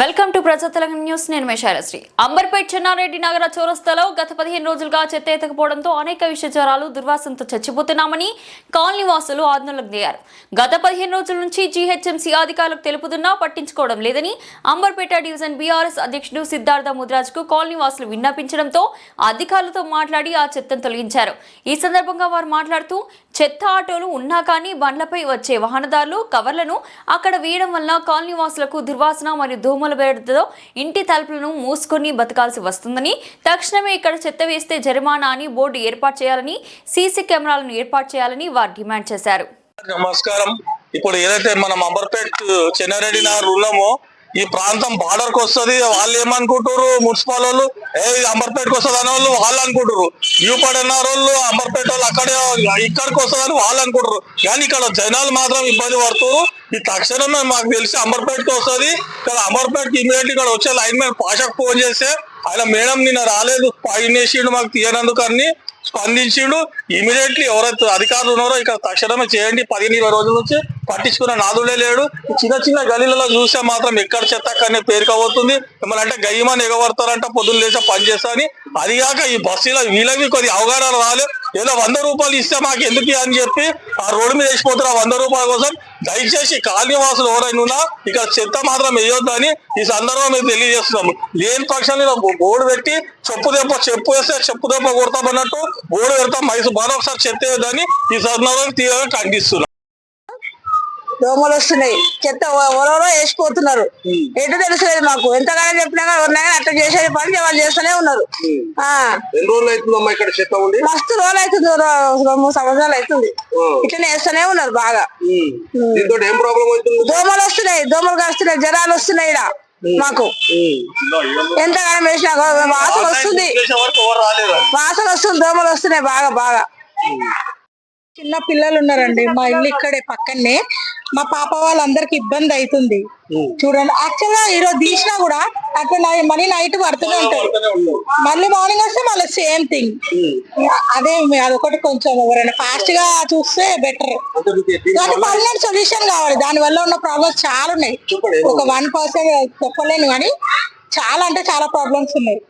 Welcome to ప్రజా Telangana news. నేను మేషారశ్రీ అంబర్పేట్ చెన్నారెడ్డి నగర చౌరస్తాలో గత పదిహేను రోజులుగా చెత్త ఎత్తకపోవడంతో అనేక విషజ్వరాలు దుర్వాసంతో దుర్వాసనతో చచ్చిపోతున్నామని కాలనీ వాసులు ఆందోళనకు దిగారు. గత పదిహేను రోజుల నుంచి జీహెచ్ఎంసీ అధికారులకు తెలుపుతున్నా పట్టించుకోవడం లేదని అంబర్పేట డివిజన్ బీఆర్ఎస్ అధ్యక్షుడు సిద్ధార్థ ముద్రాజ్కు కాలనీ వాసులు విన్నపించడంతో అధికారులతో మాట్లాడి ఆ చెత్తను తొలగించారు. ఈ సందర్భంగా వారు మాట్లాడుతూ చెత్త ఆటోలు ఉన్నా కానీ బండ్లపై వచ్చే వాహనదారులు కవర్లను అక్కడ వేయడం వల్ల కాలనీ వాసులకు దుర్వాసన మరియు దోమల బెడతతో ఇంటి తలుపులను మూసుకొని బతకాల్సి వస్తుందని తక్షణమే ఇక్కడ చెత్త వేస్తే జరిమానా అని బోర్డు ఏర్పాటు చేయాలని సీసీ కెమెరాలను ఏర్పాటు చేయాలని వారు డిమాండ్ చేశారు. నమస్కారం. ఇప్పుడు ఏదైతే మనం అంబర్పేట్ చెన్నారెడ్డి నగర్ ఉన్నామో ఈ ప్రాంతం బార్డర్కు వస్తుంది వాళ్ళు ఏమనుకుంటారు మున్సిపల్ వాళ్ళు ఏ అంబర్పేటకు వస్తుంది అనే వాళ్ళు వాళ్ళు అనుకుంటారు యూపడ్ అన్న వాళ్ళు అంబర్పేట వాళ్ళు అక్కడే ఇక్కడికి వస్తుందని వాళ్ళు అనుకుంటారు కానీ ఇక్కడ జనాలు మాత్రం ఇబ్బంది పడుతున్నారు ఈ తక్షణమే మాకు తెలిసి అంబర్పేటకి వస్తుంది. ఇక్కడ అంబర్పేటకి ఇమీడియట్ ఇక్కడ వచ్చే లైన్ మ్యాన్ పాషకు ఫోన్ చేస్తే ఆయన మేడం నిన్న రాలేదు పైన వేసిండు మాకు తీయనందుకు అన్ని స్పందించిండు. ఇమీడియట్లీ ఎవరైతే అధికారులు ఉన్నారో ఇక్కడ తక్షణమే చేయండి. పదిహేను ఇరవై రోజుల నుంచి పట్టించుకున్న నాదుడే లేడు. చిన్న చిన్న గలీలలో చూస్తే మాత్రం ఎక్కడ చెత్త అక్కడనే పేరుకోబోతుంది మిమ్మల్ని అంటే గయ్యమని ఎగబడతారంట పొద్దున్న లేచా పని చేస్తా అని. అది కాక ఈ బస్సులో వీళ్ళకి కొద్ది అవగాహన రాలేదు ఏదో వంద రూపాయలు ఇస్తే మాకు ఎందుకు అని చెప్పి ఆ రోడ్డు మీద వేసిపోతారు ఆ వంద రూపాయల కోసం దయచేసి కాలనీవాసులు ఎవరైనా ఉన్నా ఇక్కడ చెత్త మాత్రం వేయొద్దు అని ఈ సందర్భం మేము తెలియజేస్తున్నాము. లేని పక్షాన్ని బోర్డు పెట్టి చెప్పు దెబ్బ చెప్పు వేస్తే చెప్పు దెబ్బ కొడతామన్నట్టు బోర్డు పెడతాం. మైసూర్ మరొకసారి ఒకసారి చెత్త వేయొద్దని ఈ సందర్భం తీవ్రంగా ఖండిస్తున్నాం. దోమలు వస్తున్నాయి. చెత్త ఎవరెవరో వేసిపోతున్నారు. ఎటు తెలుసలేదు మాకు. ఎంతగానో చెప్పినా ఎవరినైనా అట్లా చేసే పని వాళ్ళు చేస్తూనే ఉన్నారు. మస్తు రోజులు అవుతుంది. రెండు మూడు సంవత్సరాలు అవుతుంది. ఇట్లనే వేస్తూనే ఉన్నారు బాగా. దోమలు వస్తున్నాయి. దోమలు వస్తున్నాయి జ్వరాలు వస్తున్నాయి ఈడ మాకు. ఎంతగానో వేసినా వాసన వస్తుంది. వాసన వస్తుంది. దోమలు వస్తున్నాయి బాగా బాగా. చిన్న పిల్లలు ఉన్నారండి. మా ఇల్లు ఇక్కడే పక్కనే. మా పాప వాళ్ళందరికి ఇబ్బంది అవుతుంది. చూడండి. యాక్చువల్గా ఈరోజు తీసినా కూడా నై- మళ్ళీ నైట్ పడుతూనే ఉంటాయి మళ్ళీ మార్నింగ్ వస్తే మళ్ళీ సేమ్ థింగ్. అదే అదొకటి కొంచెం ఎవరైనా ఫాస్ట్గా చూస్తే బెటర్ పర్మనెంట్ సొల్యూషన్ కావాలి. దాని వల్ల ఉన్న ప్రాబ్లమ్స్ చాలా ఉన్నాయి. ఒక వన్ పర్సెంట్ చెప్పలేను కానీ చాలా అంటే చాలా ప్రాబ్లమ్స్ ఉన్నాయి.